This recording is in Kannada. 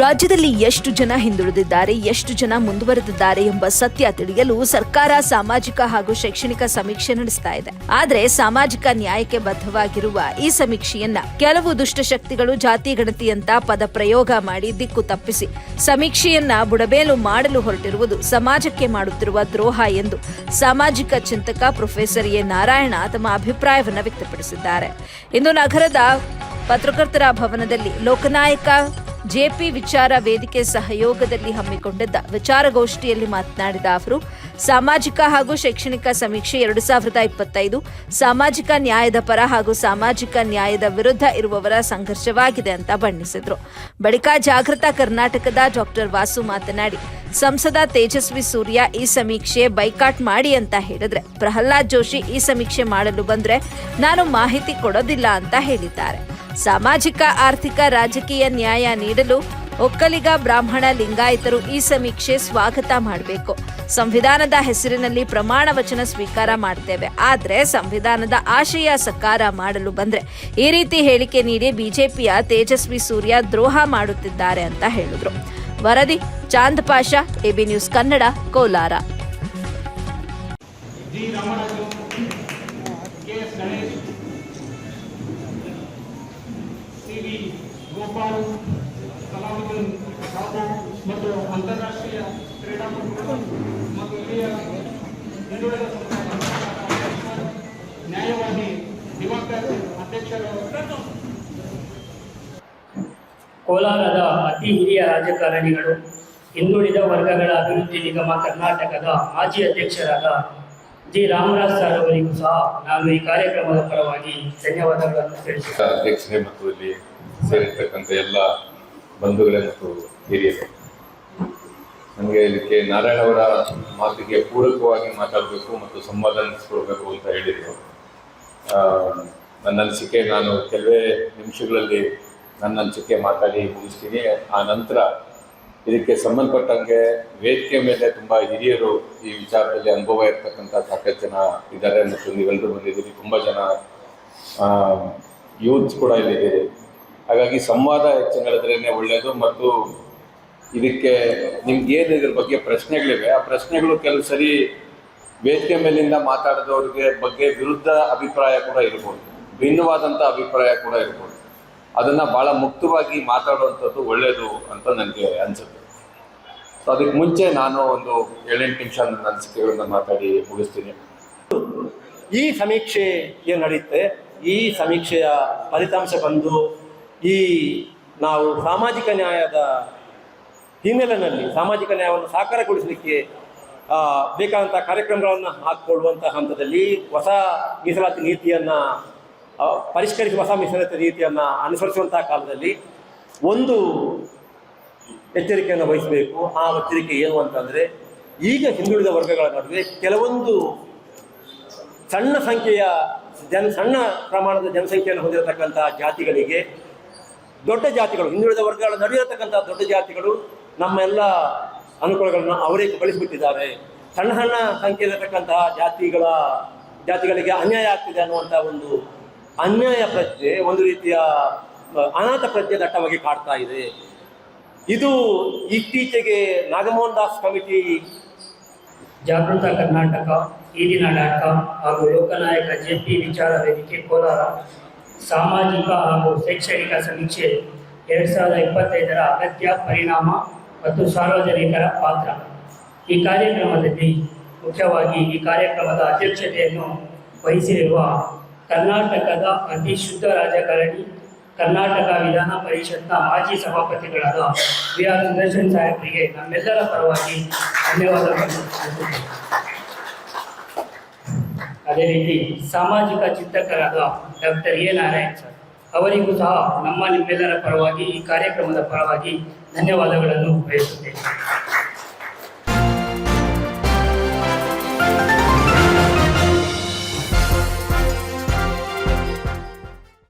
ರಾಜ್ಯದಲ್ಲಿ ಎಷ್ಟು ಜನ ಹಿಂದುಳಿದಿದ್ದಾರೆ, ಎಷ್ಟು ಜನ ಮುಂದುವರೆದಿದ್ದಾರೆ ಎಂಬ ಸತ್ಯ ತಿಳಿಯಲು ಸರ್ಕಾರ ಸಾಮಾಜಿಕ ಹಾಗೂ ಶೈಕ್ಷಣಿಕ ಸಮೀಕ್ಷೆ ನಡೆಸ್ತಾ ಇದೆ. ಆದರೆ ಸಾಮಾಜಿಕ ನ್ಯಾಯಕ್ಕೆ ಬದ್ಧವಾಗಿರುವ ಈ ಸಮೀಕ್ಷೆಯನ್ನ ಕೆಲವು ದುಷ್ಟಶಕ್ತಿಗಳು ಜಾತಿ ಗಣತಿಯಂತ ಪದ ಪ್ರಯೋಗ ಮಾಡಿ ದಿಕ್ಕು ತಪ್ಪಿಸಿ ಸಮೀಕ್ಷೆಯನ್ನ ಬುಡಬೇಲು ಮಾಡಲು ಹೊರಟಿರುವುದು ಸಮಾಜಕ್ಕೆ ಮಾಡುತ್ತಿರುವ ದ್ರೋಹ ಎಂದು ಸಾಮಾಜಿಕ ಚಿಂತಕ ಪ್ರೊಫೆಸರ್ ಎ. ನಾರಾಯಣ ತಮ್ಮ ಅಭಿಪ್ರಾಯವನ್ನು ವ್ಯಕ್ತಪಡಿಸಿದ್ದಾರೆ. ಇಂದು ನಗರದ ಪತ್ರಕರ್ತರ ಭವನದಲ್ಲಿ ಲೋಕನಾಯಕ ಜೆಪಿ ವಿಚಾರ ವೇದಿಕೆ ಸಹಯೋಗದಲ್ಲಿ ಹಮ್ಮಿಕೊಂಡಿದ್ದ ವಿಚಾರಗೋಷ್ಠಿಯಲ್ಲಿ ಮಾತನಾಡಿದ ಅವರು, ಸಾಮಾಜಿಕ ಹಾಗೂ ಶೈಕ್ಷಣಿಕ ಸಮೀಕ್ಷೆ ಎರಡು ಸಾವಿರದ ಇಪ್ಪತ್ತೈದು, ಸಾಮಾಜಿಕ ನ್ಯಾಯದ ಪರ ಹಾಗೂ ಸಾಮಾಜಿಕ ನ್ಯಾಯದ ವಿರುದ್ಧ ಇರುವವರ ಸಂಘರ್ಷವಾಗಿದೆ ಅಂತ ಬಣ್ಣಿಸಿದರು. ಬಳಿಕ ಜಾಗೃತ ಕರ್ನಾಟಕದ ಡಾಕ್ಟರ್ ವಾಸು ಮಾತನಾಡಿ, ಸಂಸದ ತೇಜಸ್ವಿ ಸೂರ್ಯ ಈ ಸಮೀಕ್ಷೆ ಬೈಕಾಟ್ ಮಾಡಿ ಅಂತ ಹೇಳಿದ್ರೆ, ಪ್ರಹ್ಲಾದ್ ಜೋಶಿ ಈ ಸಮೀಕ್ಷೆ ಮಾಡಲು ಬಂದ್ರೆ ನಾನು ಮಾಹಿತಿ ಕೊಡೋದಿಲ್ಲ ಅಂತ ಹೇಳಿದ್ದಾರೆ. ಸಾಮಾಜಿಕ, ಆರ್ಥಿಕ, ರಾಜಕೀಯ ನ್ಯಾಯ ನೀಡಲು ಒಕ್ಕಲಿಗ, ಬ್ರಾಹ್ಮಣ, ಲಿಂಗಾಯತರು ಈ ಸಮೀಕ್ಷೆ ಸ್ವಾಗತ ಮಾಡಬೇಕು. ಸಂವಿಧಾನದ ಹೆಸರಿನಲ್ಲಿ ಪ್ರಮಾಣ ವಚನ ಸ್ವೀಕಾರ ಮಾಡ್ತೇವೆ. ಆದರೆ ಸಂವಿಧಾನದ ಆಶಯ ಸಕಾರ ಮಾಡಲು ಬಂದ್ರೆ ಈ ರೀತಿ ಹೇಳಿಕೆ ನೀಡಿ ಬಿಜೆಪಿಯ ತೇಜಸ್ವಿ ಸೂರ್ಯ ದ್ರೋಹ ಮಾಡುತ್ತಿದ್ದಾರೆ ಅಂತ ಹೇಳಿದ್ರು. ವರದಿ, ಚಾಂದ್ ಪಾಷಾ, ಎಬಿ ನ್ಯೂಸ್ ಕನ್ನಡ, ಕೋಲಾರ. ಗೋಪಾಲ್ ಸಲಾವುದ್ದೀನ್ ಬಾಬು ಮತ್ತು ಅಂತಾರಾಷ್ಟ್ರೀಯ ಕ್ರೀಡಾಪಟುಗಳು ಮತ್ತು ಇಲ್ಲಿಯ ಹಿಂದುಳಿದ ನ್ಯಾಯವಾದಿ ದಿವಾಕರ್ ಅಧ್ಯಕ್ಷರು. ಕೋಲಾರದ ಅತಿ ಹಿರಿಯ ರಾಜಕಾರಣಿಗಳು ಹಿಂದುಳಿದ ವರ್ಗಗಳ ಅಭಿವೃದ್ಧಿ ನಿಗಮ ಕರ್ನಾಟಕದ ಮಾಜಿ ಅಧ್ಯಕ್ಷರಾದ ಜಿ ರಾಮರಾಜ್ ಸರ್ ಅವರಿಗೂ ಸಹ ನಾನು ಈ ಕಾರ್ಯಕ್ರಮದ ಪರವಾಗಿ ಧನ್ಯವಾದಗಳನ್ನು ತಿಳಿಸಿದ್ದೇನೆ ಅಧ್ಯಕ್ಷರೇ ಮತ್ತು ಇಲ್ಲಿ ಸೇರಿರ್ತಕ್ಕಂಥ ಎಲ್ಲ ಬಂಧುಗಳೇ ಮತ್ತು ಹಿರಿಯರೇ. ನನಗೆ ಇದಕ್ಕೆ ನಾರಾಯಣ ಅವರ ಮಾತಿಗೆ ಪೂರಕವಾಗಿ ಮಾತಾಡಬೇಕು ಮತ್ತು ಸಂವಾದ ಅಂತ ಹೇಳಿದರು. ನನ್ನ ಅನಿಸಿಕೆ ನಾನು ಕೆಲವೇ ನಿಮಿಷಗಳಲ್ಲಿ ನನ್ನ ಅನಿಸಿಕೆ ಮಾತಾಡಿ ಮುಗಿಸ್ತೀನಿ. ಆ ನಂತರ ಇದಕ್ಕೆ ಸಂಬಂಧಪಟ್ಟಂಗೆ ವೇದಿಕೆ ಮೇಲೆ ತುಂಬ ಹಿರಿಯರು ಈ ವಿಚಾರದಲ್ಲಿ ಅನುಭವ ಇರ್ತಕ್ಕಂಥ ಸಾಕಷ್ಟು ಜನ ಇದ್ದಾರೆ ಮತ್ತು ನೀವೆಲ್ಲರೂ ಬಂದಿದ್ದೀರಿ. ತುಂಬ ಜನ ಯೂತ್ಸ್ ಕೂಡ ಇಲ್ಲಿದ್ದೀರಿ. ಹಾಗಾಗಿ ಸಂವಾದ ಹೆಚ್ಚು ನಡೆದ್ರೇ ಒಳ್ಳೆಯದು ಮತ್ತು ಇದಕ್ಕೆ ನಿಮ್ಗೆ ಏನು ಇದ್ರ ಬಗ್ಗೆ ಪ್ರಶ್ನೆಗಳಿವೆ, ಆ ಪ್ರಶ್ನೆಗಳು ಕೆಲವು ಸರಿ ವೇದಿಕೆ ಮೇಲಿಂದ ಮಾತಾಡಿದವ್ರಿಗೆ ಬಗ್ಗೆ ವಿರುದ್ಧ ಅಭಿಪ್ರಾಯ ಕೂಡ ಇರ್ಬೋದು ಭಿನ್ನವಾದಂಥ ಅಭಿಪ್ರಾಯ ಕೂಡ ಇರ್ಬೋದು. ಅದನ್ನು ಭಾಳ ಮುಕ್ತವಾಗಿ ಮಾತಾಡುವಂಥದ್ದು ಒಳ್ಳೆಯದು ಅಂತ ನನಗೆ ಅನಿಸುತ್ತೆ. ಸೊ ಅದಕ್ಕೆ ಮುಂಚೆ ನಾನು ಒಂದು ಏಳೆಂಟು ನಿಮಿಷ ನನ್ನ ಅನಿಸಿಕೆಗಳನ್ನ ಮಾತಾಡಿ ಮುಗಿಸ್ತೀನಿ. ಈ ಸಮೀಕ್ಷೆ ಏನು ನಡೆಯುತ್ತೆ? ಈ ಸಮೀಕ್ಷೆಯ ಫಲಿತಾಂಶ ಬಂದು ಈ ನಾವು ಸಾಮಾಜಿಕ ನ್ಯಾಯದ ಹಿನ್ನೆಲೆಯಲ್ಲಿ ಸಾಮಾಜಿಕ ನ್ಯಾಯವನ್ನು ಸಾಕಾರಗೊಳಿಸಲಿಕ್ಕೆ ಬೇಕಾದಂಥ ಕಾರ್ಯಕ್ರಮಗಳನ್ನು ಹಾಕಿಕೊಳ್ಳುವಂಥ ಹಂತದಲ್ಲಿ ಹೊಸ ಮೀಸಲಾತಿ ನೀತಿಯನ್ನು ಪರಿಷ್ಕರಿಸಿ ಹೊಸ ಮೀಸಲಾತಿ ನೀತಿಯನ್ನು ಅನುಸರಿಸುವಂಥ ಕಾಲದಲ್ಲಿ ಒಂದು ಎಚ್ಚರಿಕೆಯನ್ನು ವಹಿಸಬೇಕು. ಆ ಎಚ್ಚರಿಕೆ ಏನು ಅಂತಂದರೆ, ಈಗ ಹಿಂದುಳಿದ ವರ್ಗಗಳ ನಡುವೆ ಕೆಲವೊಂದು ಸಣ್ಣ ಸಂಖ್ಯೆಯ ಜನ, ಸಣ್ಣ ಪ್ರಮಾಣದ ಜನಸಂಖ್ಯೆಯನ್ನು ಹೊಂದಿರತಕ್ಕಂಥ ಜಾತಿಗಳಿಗೆ ದೊಡ್ಡ ಜಾತಿಗಳು, ಹಿಂದುಳಿದ ವರ್ಗಗಳ ನಡೆಯತಕ್ಕಂಥ ದೊಡ್ಡ ಜಾತಿಗಳು ನಮ್ಮೆಲ್ಲ ಅನುಕೂಲಗಳನ್ನು ಅವರೇ ಬಳಸಿಬಿಟ್ಟಿದ್ದಾರೆ. ಸಣ್ಣ ಸಣ್ಣ ಸಂಖ್ಯೆಯಲ್ಲಿರತಕ್ಕಂತಹ ಜಾತಿಗಳ, ಜಾತಿಗಳಿಗೆ ಅನ್ಯಾಯ ಆಗ್ತಿದೆ ಅನ್ನುವಂಥ ಒಂದು ಅನ್ಯಾಯ ಪ್ರಜ್ಞೆ, ಒಂದು ರೀತಿಯ ಅನಾಥ ಪ್ರಜ್ಞೆ ದಟ್ಟವಾಗಿ ಕಾಡ್ತಾ ಇದೆ. ಇದು ಇತ್ತೀಚೆಗೆ ನಾಗಮೋಹನ್ ದಾಸ್ ಕಮಿಟಿ ಜಾಗೃತ ಕರ್ನಾಟಕ ಈದಿನ ಡಾಟ್ ಕಾಮ್ ಹಾಗೂ ಲೋಕನಾಯಕ ಜೆ ಪಿ ವಿಚಾರ ವೇದಿಕೆ ಕೋಲಾರ ಸಾಮಾಜಿಕ ಹಾಗೂ ಶೈಕ್ಷಣಿಕ ಸಮೀಕ್ಷೆ ಎರಡು ಸಾವಿರದ ಇಪ್ಪತ್ತೈದರ ಅಗತ್ಯ ಪರಿಣಾಮ ಮತ್ತು ಸಾರ್ವಜನಿಕರ ಪಾತ್ರ ಈ ಕಾರ್ಯಕ್ರಮದಲ್ಲಿ ಮುಖ್ಯವಾಗಿ ಈ ಕಾರ್ಯಕ್ರಮದ ಅಧ್ಯಕ್ಷತೆಯನ್ನು ವಹಿಸಿರುವ ಕರ್ನಾಟಕದ ಅತಿ ಶುದ್ಧ ರಾಜಕಾರಣಿ, ಕರ್ನಾಟಕ ವಿಧಾನ ಪರಿಷತ್ನ ಮಾಜಿ ಸಭಾಪತಿಗಳಾದ ವಿ ಆರ್ ಸುದರ್ಶನ್ ಸಾಹೇಬರಿಗೆ ನಮ್ಮೆಲ್ಲರ ಪರವಾಗಿ ಸಲ್ಲಿಸುತ್ತೇನೆ. ಅದೇ ರೀತಿ ಸಾಮಾಜಿಕ ಚಿಂತಕರಾದ ಡಾಕ್ಟರ್ ಎ ನಾರಾಯಣ್ ಸರ್ ಅವರಿಗೂ ಸಹ ನಮ್ಮ ನಿಮ್ಮೆಲ್ಲರ ಪರವಾಗಿ ಈ ಕಾರ್ಯಕ್ರಮದ ಪರವಾಗಿ ಧನ್ಯವಾದಗಳನ್ನು ಬಯಸುತ್ತೇನೆ.